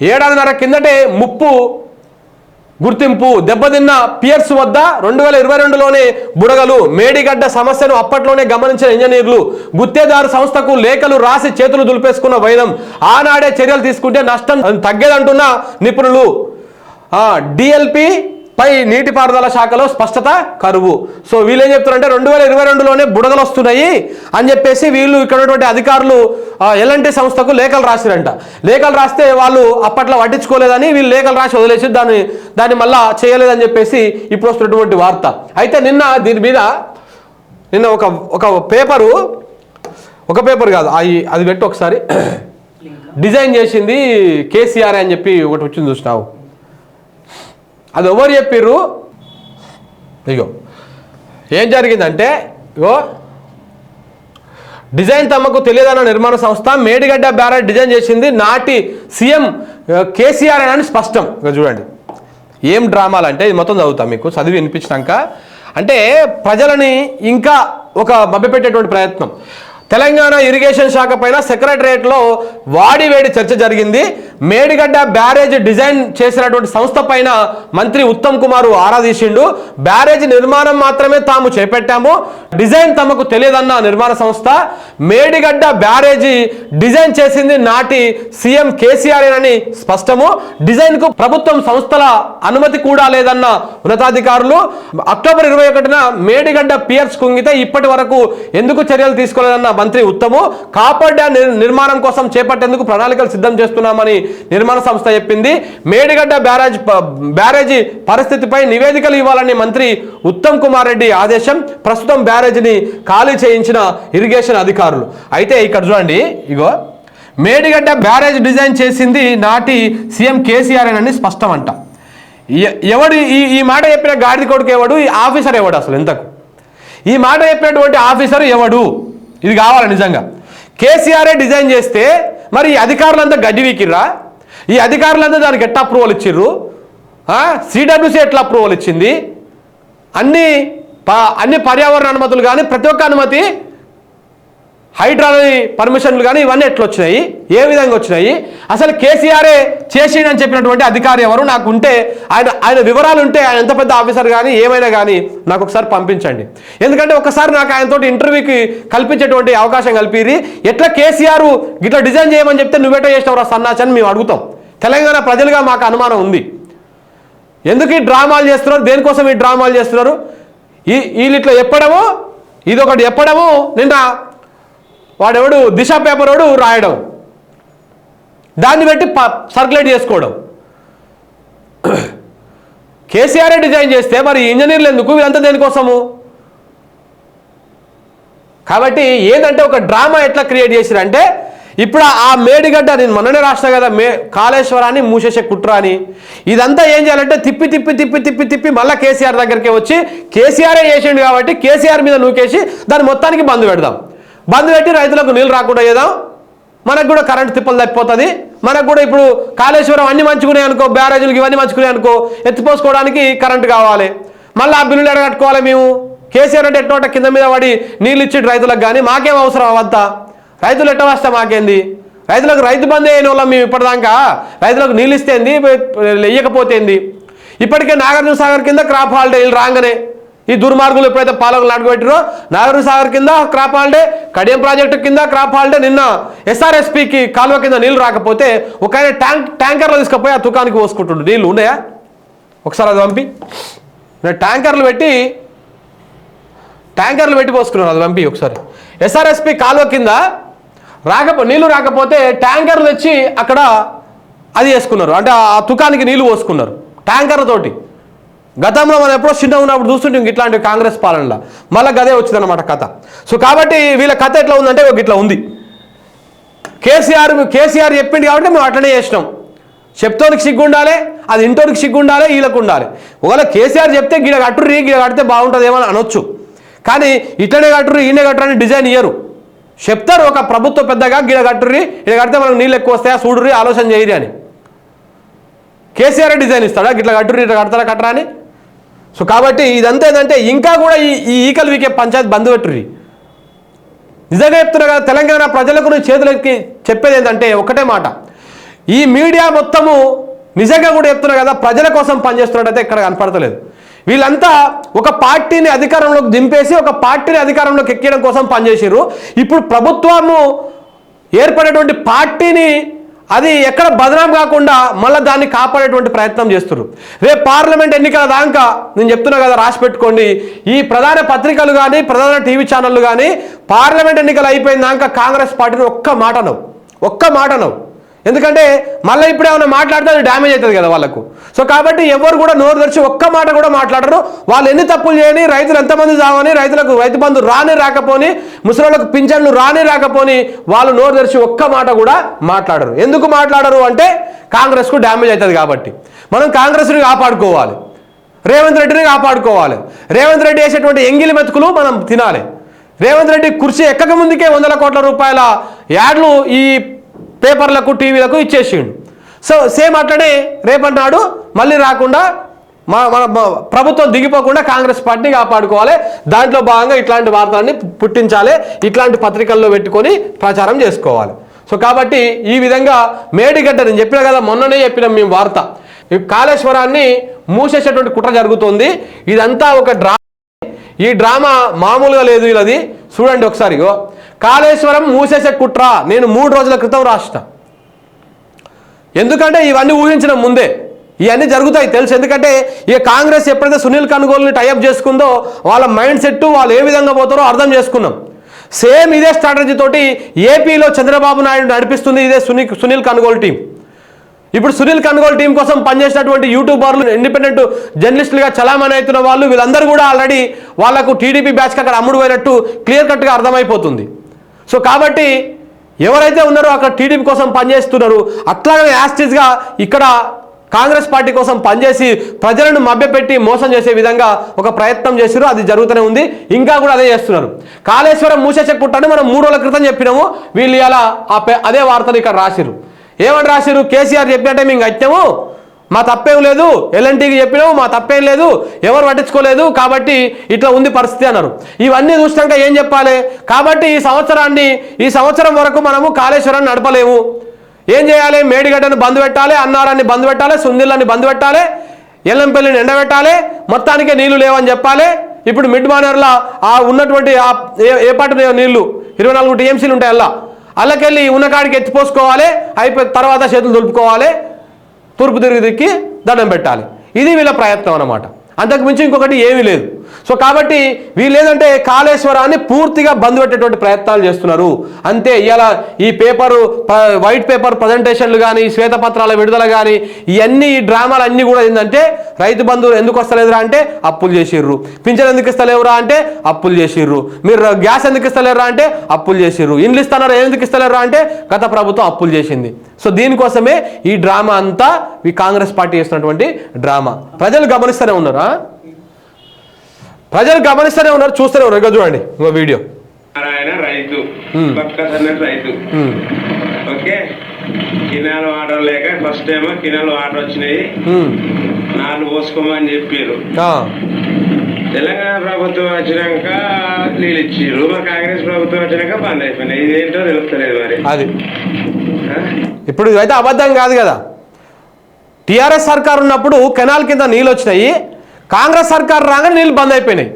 ఏడాదిన్నర కిందటే ముప్పు గుర్తింపు దెబ్బతిన్న పియర్స్ వద్ద రెండు వేల ఇరవై రెండులోనే బుడగలు మేడిగడ్డ సమస్యను అప్పట్లోనే గమనించిన ఇంజనీర్లు గుత్తేదారు సంస్థకు లేఖలు రాసి చేతులు దులిపేసుకున్న వైనం ఆనాడే చర్యలు తీసుకుంటే నష్టం తగ్గేదంటున్న నిపుణులు. డిఎల్పి పై నీటిపారుదల శాఖలో స్పష్టత కరువు. సో వీళ్ళు ఏం చెప్తారంటే రెండు వేల ఇరవై రెండులోనే బుడగలు వస్తున్నాయి అని చెప్పేసి వీళ్ళు ఇక్కడ ఉన్నటువంటి అధికారులు ఎల్ఎన్టీ సంస్థకు లేఖలు రాసిరంట. లేఖలు రాస్తే వాళ్ళు అప్పట్లో పట్టించుకోలేదని వీళ్ళు లేఖలు రాసి వదిలేసి దాన్ని దాన్ని మళ్ళా చేయలేదని చెప్పేసి ఇప్పుడు వస్తున్నటువంటి వార్త. అయితే నిన్న దీని మీద నిన్న ఒక ఒక పేపరు ఒక పేపర్ కాదు అవి అది పెట్టి ఒకసారి. డిజైన్ చేసింది కేసీఆర్ అని చెప్పి ఒకటి వచ్చింది చూసినావు. అది ఎవరు చెప్పిర్రు? ఇగో ఏం జరిగిందంటే ఇగో డిజైన్ తమకు తెలియదన్న నిర్మాణ సంస్థ మేడిగడ్డ బ్యారెట్ డిజైన్ చేసింది నాటి సీఎం కేసీఆర్ అని స్పష్టం. ఇక చూడండి. ఏం డ్రామాలు అంటే ఇది మొత్తం చదువుతాం మీకు చదివి వినిపించినాక. అంటే ప్రజలని ఇంకా ఒక మభ్యపెట్టేటువంటి ప్రయత్నం. తెలంగాణ ఇరిగేషన్ శాఖ పైన సెక్రటరియట్లో వాడివేడి చర్చ జరిగింది. మేడిగడ్డ బ్యారేజ్ డిజైన్ చేసినటువంటి సంస్థ పైన మంత్రి ఉత్తమ్ కుమార్ ఆరాధీసిండు బ్యారేజ్ నిర్మాణం మాత్రమే తాము చేపట్టాము. డిజైన్ తమకు తెలియదన్న నిర్మాణ సంస్థ. మేడిగడ్డ బ్యారేజీ డిజైన్ చేసింది నాటి సీఎం కేసీఆర్ అని స్పష్టము. డిజైన్కు ప్రభుత్వం సంస్థల అనుమతి కూడా లేదన్న ఉన్నతాధికారులు. అక్టోబర్ ఇరవై ఒకటిన మేడిగడ్డ పియర్స్ కుంగితే ఇప్పటి వరకు ఎందుకు చర్యలు తీసుకోలేదన్న మంత్రి ఉత్తము కాపర్ డ్యాం నిర్- నిర్మాణం కోసం చేపట్టేందుకు ప్రణాళికలు సిద్ధం చేస్తున్నామని నిర్మాణ సంస్థ చెప్పింది. మేడిగడ్డ బ్యారేజ్ బ్యారేజీ పరిస్థితిపై నివేదికలు ఇవ్వాలని మంత్రి ఉత్తమ్ కుమార్ రెడ్డి ఆదేశం. ప్రస్తుతం బ్యారేజీని ఖాళీ చేయించిన ఇరిగేషన్ అధికారులు. అయితే ఇక్కడ చూడండి ఇగో మేడిగడ్డ బ్యారేజ్ డిజైన్ చేసింది నాటి సీఎం కేసీఆర్ అని స్పష్టం అంట ఎవడు ఈ ఈ మాట చెప్పిన గాడిద కొడుకు ఎవడు? ఈ ఆఫీసర్ ఎవడు అసలు ఎంతకు ఈ మాట చెప్పినటువంటి ఆఫీసర్ ఎవడు? ఇది కావాలి నిజంగా. కేసీఆర్ఏ డిజైన్ చేస్తే మరి ఈ అధికారులంతా గడ్డి వీకిర్రా? ఈ అధికారులంతా దానికి ఎట్లా అప్రూవల్ ఇచ్చిర్రు? సిడబ్ల్యూసీ ఎట్లా అప్రూవల్ ఇచ్చింది? అన్ని ప- అన్ని పర్యావరణ అనుమతులు కానీ ప్రతి ఒక్క అనుమతి హైడ్రాలజీ పర్మిషన్లు కానీ ఇవన్నీ ఎట్లా వచ్చినాయి ఏ విధంగా వచ్చినాయి? అసలు కేసీఆరే చేసిండని చెప్పినటువంటి అధికారి ఎవరు? నాకు ఉంటే ఆయన ఆయన వివరాలు ఉంటే ఆయన ఎంత పెద్ద ఆఫీసర్ కానీ ఏమైనా కానీ నాకు ఒకసారి పంపించండి. ఎందుకంటే ఒకసారి నాకు ఆయనతో ఇంటర్వ్యూకి కల్పించేటువంటి అవకాశం కల్పిరి ఎట్లా కేసీఆర్ ఇట్లా డిజైన్ చేయమని చెప్తే నువ్వెట చేసినవరా సన్నాచి అని మేము అడుగుతాం. తెలంగాణ ప్రజలుగా మాకు అనుమానం ఉంది. ఎందుకు ఈ డ్రామాలు చేస్తున్నారు? దేనికోసం ఈ డ్రామాలు చేస్తున్నారు? ఈ వీళ్ళు ఇట్లా చెప్పడము ఇది ఒకటి చెప్పడము నిన్న వాడెవడు? దిశ పేపర్ వాడు రాయడం. దాన్ని బట్టి సర్క్యులేట్ చేసుకోవడం. కేసీఆర్ డిజైన్ చేస్తే మరి ఇంజనీర్లు ఎందుకు? వీళ్ళంతా దేనికోసము? కాబట్టి ఏంటంటే ఒక డ్రామా ఎట్లా క్రియేట్ చేసిరంటే ఇప్పుడు ఆ మేడిగడ్డ నేను మొన్ననే రాసిన కదా మే కాళేశ్వరాన్ని మూసేసే కుట్ర అని. ఇదంతా ఏం చేయాలంటే తిప్పి తిప్పి తిప్పి తిప్పి తిప్పి మళ్ళీ కేసీఆర్ దగ్గరికి వచ్చి కేసీఆరే చేసిండు కాబట్టి కేసీఆర్ మీద నూకేసి దాన్ని మొత్తానికి బంద్ పెడదాం. బంద్ పెట్టి రైతులకు నీళ్ళు రాకుండా చేద్దాం మనకు కూడా కరెంట్ తిప్పలు తప్పిపోతుంది. మనకు కూడా ఇప్పుడు కాళేశ్వరం అన్ని మంచుకునే అనుకో బ్యారేజీలకు ఇవన్నీ మంచుకునే అనుకో ఎత్తిపోసుకోవడానికి కరెంట్ కావాలి. మళ్ళీ ఆ బిల్లులు ఎడగట్టుకోవాలి మేము? కేసీఆర్ అంటే ఎట్లా కింద మీద పడి నీళ్ళు ఇచ్చి రైతులకు కానీ మాకేం అవసరం అవంతా? రైతులు ఎట్ట వస్తే మాకేంది? రైతులకు రైతు బందే అయిన వాళ్ళం మేము ఇప్పటిదాకా. రైతులకు నీళ్ళు ఇస్తేంది ఇయ్యకపోతేంది ఇప్పటికే నాగార్జున సాగర్ కింద క్రాప్ హాలిడేలు రాగానే ఈ దుర్మార్గులు ఎప్పుడైతే పాలకులు నాటుకుపెట్టారో నాగార్జున సాగర్ కింద క్రాప్ హాలిడే కడియం ప్రాజెక్టు కింద క్రాప్ హాలిడే నిన్న ఎస్ఆర్ఎస్పికి కాలువ కింద నీళ్ళు రాకపోతే ఒక ఆయన ట్యాంక్ ట్యాంకర్లో తీసుకుపోయి ఆ తుకానికి పోసుకుంటుండు. నీళ్ళు ఉన్నాయా? ఒకసారి అది పంపి. నేను ట్యాంకర్లు పెట్టి ట్యాంకర్లు పెట్టి పోసుకున్నారు అది పంపి ఒకసారి. ఎస్ఆర్ఎస్పి కాలువ కింద రాకపో నీళ్ళు రాకపోతే ట్యాంకర్లు తెచ్చి అక్కడ అది వేసుకున్నారు. అంటే ఆ తుకానికి నీళ్ళు పోసుకున్నారు ట్యాంకర్లతోటి గతంలో మనం ఎప్పుడో చిన్న ఉన్నప్పుడు చూస్తుంటాం ఇట్లాంటి కాంగ్రెస్ పాలనలో. మళ్ళీ గదే వచ్చిందన్నమాట కథ. సో కాబట్టి వీళ్ళ కథ ఎట్లా ఉందంటే ఒక ఇట్లా ఉంది. కేసీఆర్ కేసీఆర్ చెప్పింది కాబట్టి మేము అట్లనే చేసినాం. చెప్తోనికి సిగ్గు ఉండాలి అది ఇంటోనికి సిగ్గు ఉండాలి వీళ్ళకు ఉండాలి. ఒకవేళ కేసీఆర్ చెప్తే గిడ కట్టుర్రి గిడ కడితే బాగుంటుందేమో అని అనొచ్చు. కానీ ఇట్లనే కట్టుర్రి ఈయన కట్టురు అని డిజైన్ ఇయ్యరు. చెప్తారు ఒక ప్రభుత్వ పెద్దగా గిడ కట్టుర్రి ఇక్కడ కడితే మనకు నీళ్ళు ఎక్కువ వస్తాయా చూడుర్రి ఆలోచన చేయరు అని. కేసీఆర్ డిజైన్ ఇస్తాడా? గిట్లా కట్టుర్రి ఇట్లా కడతారా కట్టరా అని? సో కాబట్టి ఇదంతా ఏంటంటే ఇంకా కూడా ఈ ఈ ఈకలు వీకే పంచాయతీ బంద్ పెట్టుర్రి నిజంగా చెప్తున్నా కదా తెలంగాణ ప్రజలకు నేను చేతులకి చెప్పేది ఏంటంటే ఒకటే మాట. ఈ మీడియా మొత్తము నిజంగా కూడా చెప్తున్నా కదా ప్రజల కోసం పనిచేస్తున్నట్టయితే ఇక్కడ కనపడతలేదు. వీళ్ళంతా ఒక పార్టీని అధికారంలోకి దింపేసి ఒక పార్టీని అధికారంలోకి ఎక్కడం కోసం పనిచేసారు ఇప్పుడు ప్రభుత్వము ఏర్పడేటువంటి పార్టీని అది ఎక్కడ బదనాం కాకుండా మళ్ళీ దాన్ని కాపాడేటువంటి ప్రయత్నం చేస్తున్నారు రేపు పార్లమెంట్ ఎన్నికల దాకా నేను చెప్తున్నా కదా రాసి పెట్టుకోండి. ఈ ప్రధాన పత్రికలు కానీ ప్రధాన టీవీ ఛానళ్ళు కానీ పార్లమెంట్ ఎన్నికలు అయిపోయిన దాకా కాంగ్రెస్ పార్టీని ఒక్క మాట నవ్వు ఒక్క మాట నవ్వు ఎందుకంటే మళ్ళీ ఇప్పుడు ఏమైనా మాట్లాడితే అది డ్యామేజ్ అవుతుంది కదా వాళ్ళకు. సో కాబట్టి ఎవరు కూడా నోరు తెరిచి ఒక్క మాట కూడా మాట్లాడరు. వాళ్ళు ఎన్ని తప్పులు చేయని రైతులు ఎంతమంది చావని రైతులకు రైతు బంధు రాని రాకపోని ముసలిళ్ళకు పింఛన్లు రాని రాకపోని వాళ్ళు నోరు తెరిచి ఒక్క మాట కూడా మాట్లాడరు. ఎందుకు మాట్లాడరు అంటే కాంగ్రెస్కు డ్యామేజ్ అవుతుంది కాబట్టి. మనం కాంగ్రెస్ని కాపాడుకోవాలి. రేవంత్ రెడ్డిని కాపాడుకోవాలి. రేవంత్ రెడ్డి వేసేటువంటి ఎంగిలి మెతుకులు మనం తినాలి. రేవంత్ రెడ్డి కుర్చీ ఎక్కక ముందుకే వందల కోట్ల రూపాయల యాడ్లు ఈ పేపర్లకు టీవీలకు ఇచ్చేసిండు. సో సేమ్ అట్లనే రేపన్నాడు మళ్ళీ రాకుండా మా మన ప్రభుత్వం దిగిపోకుండా కాంగ్రెస్ పార్టీని కాపాడుకోవాలి. దాంట్లో భాగంగా ఇట్లాంటి వార్తలన్నీ పుట్టించాలి. ఇట్లాంటి పత్రికల్లో పెట్టుకొని ప్రచారం చేసుకోవాలి. సో కాబట్టి ఈ విధంగా మేడిగడ్డ నేను చెప్పిన కదా మొన్ననే చెప్పినాం మేము వార్త. ఈ కాళేశ్వరాన్ని మూసేసేటువంటి కుట్ర జరుగుతుంది. ఇదంతా ఒక డ్రా ఈ డ్రామా మామూలుగా లేదు ఇలాది. చూడండి ఒకసారి కాళేశ్వరం మూసేసే కుట్ర. నేను మూడు రోజుల క్రితం రాసిన ఎందుకంటే ఇవన్నీ ఊహించిన ముందే. ఇవన్నీ జరుగుతాయి తెలుసు. ఎందుకంటే ఇక కాంగ్రెస్ ఎప్పుడైతే సునీల్ కనుగోలుని టైఅప్ చేసుకుందో వాళ్ళ మైండ్ సెట్ వాళ్ళు ఏ విధంగా పోతారో అర్థం చేసుకున్నాం. సేమ్ ఇదే స్ట్రాటజీ తోటి ఏపీలో చంద్రబాబు నాయుడు నడిపిస్తుంది ఇదే సునీల్ సునీల్ కనుగోలు టీం. ఇప్పుడు సునీల్ కనుగోలు టీం కోసం పనిచేసినటువంటి యూట్యూబర్లు ఇండిపెండెంట్ జర్నలిస్టులుగా చలామణి అవుతున్న వాళ్ళు వీళ్ళందరూ కూడా ఆల్రెడీ వాళ్ళకు టీడీపీ బ్యాచ్కి అక్కడ అమ్ముడు పోయినట్టు క్లియర్ కట్గా అర్థమైపోతుంది. సో కాబట్టి ఎవరైతే ఉన్నారో అక్కడ టీడీపీ కోసం పనిచేస్తున్నారు అట్లాగే యాస్టిజ్గా ఇక్కడ కాంగ్రెస్ పార్టీ కోసం పనిచేసి ప్రజలను మభ్యపెట్టి మోసం చేసే విధంగా ఒక ప్రయత్నం చేశారు అది జరుగుతూనే ఉంది ఇంకా కూడా అదే చేస్తున్నారు. కాళేశ్వరం మూసేసే కుట్టని మనం మూడు రోజుల క్రితం చెప్పినాము వీళ్ళు ఇలా ఆ పే- అదే వార్తలు ఇక్కడ రాసిరు ఏమని రాసిరు కేసీఆర్ చెప్పినట్టే మేము అత్యము మా తప్పేం లేదు ఎల్ఎన్టీకి చెప్పినాము మా తప్పేం లేదు ఎవరు పట్టించుకోలేదు కాబట్టి ఇట్లా ఉంది పరిస్థితి అన్నారు. ఇవన్నీ చూసినాక ఏం చెప్పాలి? కాబట్టి ఈ సంవత్సరాన్ని ఈ సంవత్సరం వరకు మనము కాళేశ్వరాన్ని నడపలేము. ఏం చేయాలి? మేడిగడ్డను బంద్ పెట్టాలి అన్నారాన్ని బంద్ పెట్టాలి సుందిళ్ళని బంద్ పెట్టాలి ఎల్లంపల్లిని ఎండబెట్టాలి మొత్తానికే నీళ్ళు లేవని చెప్పాలి. ఇప్పుడు మిడ్ మానర్లా ఆ ఉన్నటువంటి ఆ ఏ- పాటు నీళ్ళు? ఇరవై నాలుగు టీఎంసీలు ఉంటాయి అలా అల్లకెళ్ళి ఉన్న కాడికి ఎత్తిపోసుకోవాలి అయిపోయిన తర్వాత చేతులు దులుపుకోవాలి. తూర్పు తిరిగి దిక్కి దండం పెట్టాలి. ఇది వీళ్ళ ప్రయత్నం అనమాట అంతకుమించి ఇంకొకటి ఏమీ లేదు. సో కాబట్టి వీళ్ళు ఏంటంటే కాళేశ్వరాన్ని పూర్తిగా బంద్ పెట్టేటువంటి ప్రయత్నాలు చేస్తున్నారు. అంతే ఇలా ఈ పేపరు వైట్ పేపర్ ప్రజెంటేషన్లు కానీ శ్వేతపత్రాల విడుదల కానీ ఇవన్నీ ఈ డ్రామాలు అన్నీ కూడా ఏంటంటే రైతు బంధువులు ఎందుకు వస్తలేదురా అంటే అప్పులు చేసిర్రు. పింఛన్ ఎందుకు ఇస్తలేవురా అంటే అప్పులు చేసిర్రు. మీరు గ్యాస్ ఎందుకు ఇస్తలేరురా అంటే అప్పులు చేసిర్రు. ఇండ్లు ఇస్తున్నారు ఎందుకు ఇస్తలేరురా అంటే గత ప్రభుత్వం అప్పులు చేసింది. సో దీనికోసమే ఈ డ్రామా అంతా ఈ కాంగ్రెస్ పార్టీ చేస్తున్నటువంటి డ్రామా. ప్రజలు గమనిస్తూనే ఉన్నారా? ప్రజలు గమనిస్తూనే ఉన్నారు చూస్తూనే ఉన్నారు. ఇక చూడండి ఇంకో వీడియో. ఆయన రైతు రైతు. ఓకే? కినాలు వాటర్ లేక ఫస్ట్ ఏమో కినాలు వాటర్ వచ్చినాయి. నాలుగు పోసుకోమని చెప్పారు. తెలంగాణ ప్రభుత్వం వచ్చినాక నీళ్ళు ఇచ్చిర్రు మా కాంగ్రెస్ ప్రభుత్వం వచ్చినాక బంద్ అయిపోయినాయి. ఇదేంటో తెలుస్తలేదు మరి. అది? ఇప్పుడు ఇదైతే అబద్ధం కాదు కదా. టీఆర్ఎస్ సర్కార్ ఉన్నప్పుడు కెనాల్ కింద నీళ్ళు వచ్చినాయి. కాంగ్రెస్ సర్కార్ రాగానే నీళ్ళు బంద్ అయిపోయినాయి.